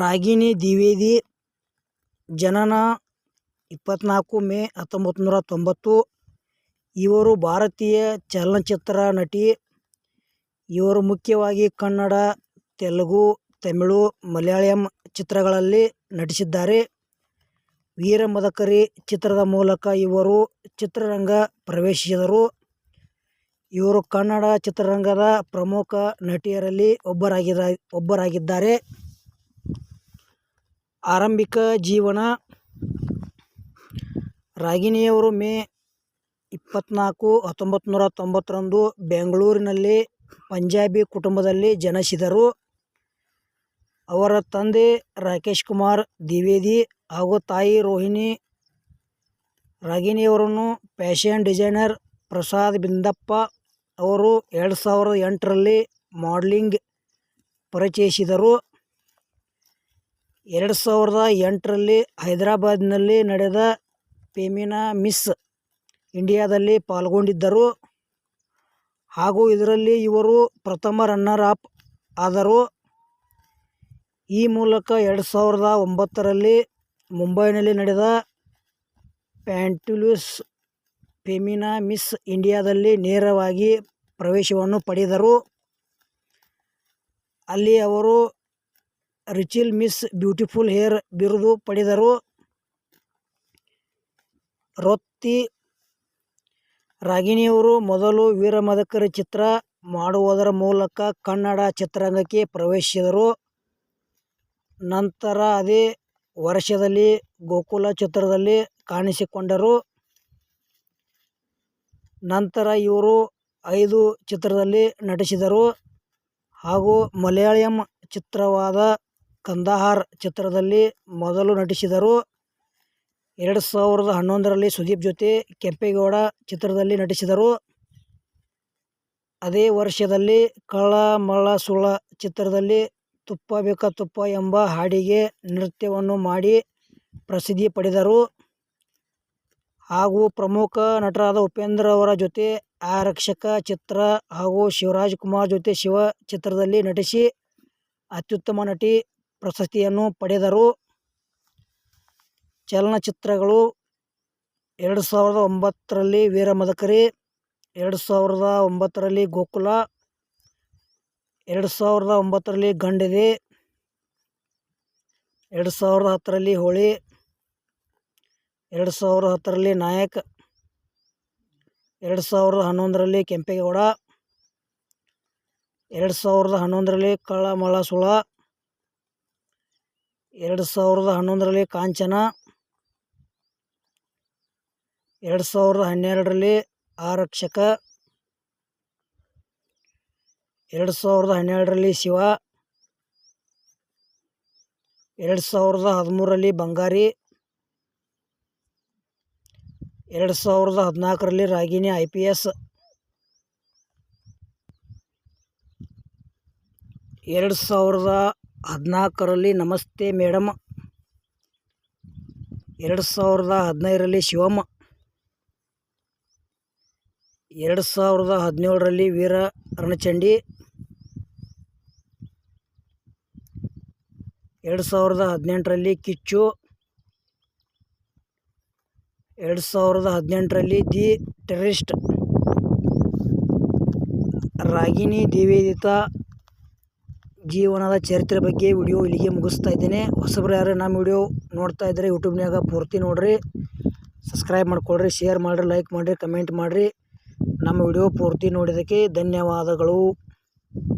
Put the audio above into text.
ರಾಗಿಣಿ ದ್ವಿವೇದಿ ಜನನ ಇಪ್ಪತ್ತ್ನಾಲ್ಕು ಮೇ ಹತ್ತೊಂಬತ್ತು ನೂರ ತೊಂಬತ್ತು ಇವರು ಭಾರತೀಯ ಚಲನಚಿತ್ರ ನಟಿ. ಇವರು ಮುಖ್ಯವಾಗಿ ಕನ್ನಡ, ತೆಲುಗು, ತಮಿಳು, ಮಲಯಾಳಂ ಚಿತ್ರಗಳಲ್ಲಿ ನಟಿಸಿದ್ದಾರೆ. ವೀರ ಮದಕರಿ ಚಿತ್ರದ ಮೂಲಕ ಇವರು ಚಿತ್ರರಂಗ ಪ್ರವೇಶಿಸಿದರು. ಇವರು ಕನ್ನಡ ಚಿತ್ರರಂಗದ ಪ್ರಮುಖ ನಟಿಯರಲ್ಲಿ ಒಬ್ಬರಾಗಿರ ಒಬ್ಬರಾಗಿದ್ದಾರೆ. ಆರಂಭಿಕ ಜೀವನ ರಾಗಿಣಿಯವರು ಮೇ ಇಪ್ಪತ್ತ್ನಾಲ್ಕು ಹತ್ತೊಂಬತ್ತು ನೂರ ತೊಂಬತ್ತರಂದು ಬೆಂಗಳೂರಿನಲ್ಲಿ ಪಂಜಾಬಿ ಕುಟುಂಬದಲ್ಲಿ ಜನಿಸಿದರು. ಅವರ ತಂದೆ ರಾಕೇಶ್ ಕುಮಾರ್ ದ್ವಿವೇದಿ ಹಾಗೂ ತಾಯಿ ರೋಹಿಣಿ ರಾಗಿಣಿಯವರನ್ನು ಫ್ಯಾಷನ್ ಡಿಸೈನರ್ ಪ್ರಸಾದ್ ಬಿಂದಪ್ಪ ಅವರು ಎರಡು ಸಾವಿರದ ಎಂಟರಲ್ಲಿ ಮಾಡಲಿಂಗ್ ಪರಿಚಯಿಸಿದರು. ಎರಡು ಸಾವಿರದ ಎಂಟರಲ್ಲಿ ಹೈದರಾಬಾದ್ನಲ್ಲಿ ನಡೆದ ಪೆಮಿನಾ ಮಿಸ್ ಇಂಡಿಯಾದಲ್ಲಿ ಪಾಲ್ಗೊಂಡಿದ್ದರು. ಹಾಗೂ ಇದರಲ್ಲಿ ಇವರು ಪ್ರಥಮ ರನ್ನರ್ ಅಪ್ ಆದರು. ಈ ಮೂಲಕ ಎರಡು ಸಾವಿರದ ಒಂಬತ್ತರಲ್ಲಿ ಮುಂಬೈನಲ್ಲಿ ನಡೆದ ಪ್ಯಾಂಟುಲೂಸ್ ಪೆಮಿನಾ ಮಿಸ್ ಇಂಡಿಯಾದಲ್ಲಿ ನೇರವಾಗಿ ಪ್ರವೇಶವನ್ನು ಪಡೆದರು. ಅಲ್ಲಿ ಅವರು ರಿಚಿಲ್ ಮಿಸ್ ಬ್ಯೂಟಿಫುಲ್ ಹೇರ್ ಬಿರುದು ಪಡೆದರು. ರೊತ್ತಿ ರಾಗಿಣಿಯವರು ಮೊದಲು ವೀರಮದಕರಿ ಚಿತ್ರ ಮಾಡುವುದರ ಮೂಲಕ ಕನ್ನಡ ಚಿತ್ರರಂಗಕ್ಕೆ ಪ್ರವೇಶಿಸಿದರು. ನಂತರ ಅದೇ ವರ್ಷದಲ್ಲಿ ಗೋಕುಲ ಚಿತ್ರದಲ್ಲಿ ಕಾಣಿಸಿಕೊಂಡರು. ನಂತರ ಇವರು ಐದು ಚಿತ್ರದಲ್ಲಿ ನಟಿಸಿದರು. ಹಾಗೂ ಮಲಯಾಳಂ ಚಿತ್ರವಾದ ಕಂದಹಾರ್ ಚಿತ್ರದಲ್ಲಿ ಮೊದಲು ನಟಿಸಿದರು. ಎರಡು ಸಾವಿರದ ಹನ್ನೊಂದರಲ್ಲಿ ಸುದೀಪ್ ಜೊತೆ ಕೆಂಪೇಗೌಡ ಚಿತ್ರದಲ್ಲಿ ನಟಿಸಿದರು. ಅದೇ ವರ್ಷದಲ್ಲಿ ಕಳ್ಳ ಮಳ್ಳ ಸುಳ್ಳ ಚಿತ್ರದಲ್ಲಿ ತುಪ್ಪ ಬೇಕ ತುಪ್ಪ ಎಂಬ ಹಾಡಿಗೆ ನೃತ್ಯವನ್ನು ಮಾಡಿ ಪ್ರಸಿದ್ಧಿ ಪಡೆದರು. ಹಾಗೂ ಪ್ರಮುಖ ನಟರಾದ ಉಪೇಂದ್ರ ಅವರ ಜೊತೆ ಆರಕ್ಷಕ ಚಿತ್ರ ಹಾಗೂ ಶಿವರಾಜ್ ಕುಮಾರ್ ಜೊತೆ ಶಿವ ಚಿತ್ರದಲ್ಲಿ ನಟಿಸಿ ಅತ್ಯುತ್ತಮ ನಟಿ ಪ್ರಶಸ್ತಿಯನ್ನು ಪಡೆದರು. ಚಲನಚಿತ್ರಗಳು ಎರಡು ಸಾವಿರದ ಒಂಬತ್ತರಲ್ಲಿ ವೀರಮದಕರಿ, ಎರಡು ಸಾವಿರದ ಒಂಬತ್ತರಲ್ಲಿ ಗೋಕುಲ, ಎರಡು ಸಾವಿರದ ಒಂಬತ್ತರಲ್ಲಿ ಗಂಡದಿ, ಎರಡು ಸಾವಿರದ ಹತ್ತರಲ್ಲಿ ಹೋಳಿ, ಎರಡು ಸಾವಿರದ ಹತ್ತರಲ್ಲಿ ನಾಯಕ್, ಎರಡು ಸಾವಿರದ ಹನ್ನೊಂದರಲ್ಲಿ ಕೆಂಪೇಗೌಡ, ಎರಡು ಸಾವಿರದ ಹನ್ನೊಂದರಲ್ಲಿ ಕಳ್ಳ ಮಳ್ಳ ಸುಳ್ಳ ಎರಡು ಸಾವಿರದ ಹನ್ನೊಂದರಲ್ಲಿ ಕಾಂಚನ, ಎರಡು ಸಾವಿರದ ಹನ್ನೆರಡರಲ್ಲಿ ಆರಕ್ಷಕ, ಎರಡು ಸಾವಿರದ ಹನ್ನೆರಡರಲ್ಲಿ ಶಿವ, ಎರಡು ಸಾವಿರದ ಹದಿಮೂರರಲ್ಲಿ ಬಂಗಾರಿ, ಎರಡು ಸಾವಿರದ ಹದಿನಾಲ್ಕರಲ್ಲಿ ರಾಗಿಣಿ ಐ ಪಿ ಎಸ್, ಎರಡು ಸಾವಿರದ ಹದಿನಾಲ್ಕರಲ್ಲಿ ನಮಸ್ತೆ ಮೇಡಮ್. ಎರಡು ಸಾವಿರದ ಹದಿನೈದರಲ್ಲಿ ಶಿವಮ್ ಎರಡು ಸಾವಿರದ ಹದಿನೇಳರಲ್ಲಿ ವೀರ ರಣಚಂಡಿ. ಎರಡು ಸಾವಿರದ ಹದಿನೆಂಟರಲ್ಲಿ ಕಿಚ್ಚು. ಎರಡು ಸಾವಿರದ ಹದಿನೆಂಟರಲ್ಲಿ ದಿ ಟೆರರಿಸ್ಟ್ ರಾಗಿಣಿ ನಿವೇದಿತಾ ಜೀವನದ ಚರಿತ್ರೆ ಬಗ್ಗೆ ವಿಡಿಯೋ ಇಲ್ಲಿಗೆ ಮುಗಿಸ್ತಾ ಇದ್ದೇನೆ. ಹೊಸಬ್ರು ಯಾರು ನಮ್ಮ ವಿಡಿಯೋ ನೋಡ್ತಾ ಇದ್ದರೆ ಯೂಟ್ಯೂಬ್ನಾಗ ಪೂರ್ತಿ ನೋಡಿರಿ. ಸಬ್ಸ್ಕ್ರೈಬ್ ಮಾಡ್ಕೊಳ್ರಿ ಶೇರ್ ಮಾಡಿರಿ ಲೈಕ್ ಮಾಡಿರಿ ಕಮೆಂಟ್ ಮಾಡಿರಿ. ನಮ್ಮ ವಿಡಿಯೋ ಪೂರ್ತಿ ನೋಡಿದ್ದಕ್ಕೆ ಧನ್ಯವಾದಗಳು.